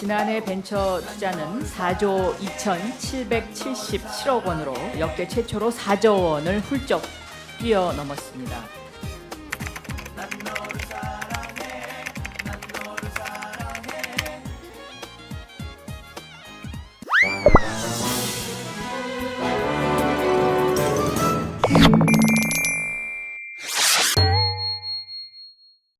지난해 벤처 투자는 4조 2,777억 원으로 역대 최초로 4조 원을 훌쩍 뛰어넘었습니다.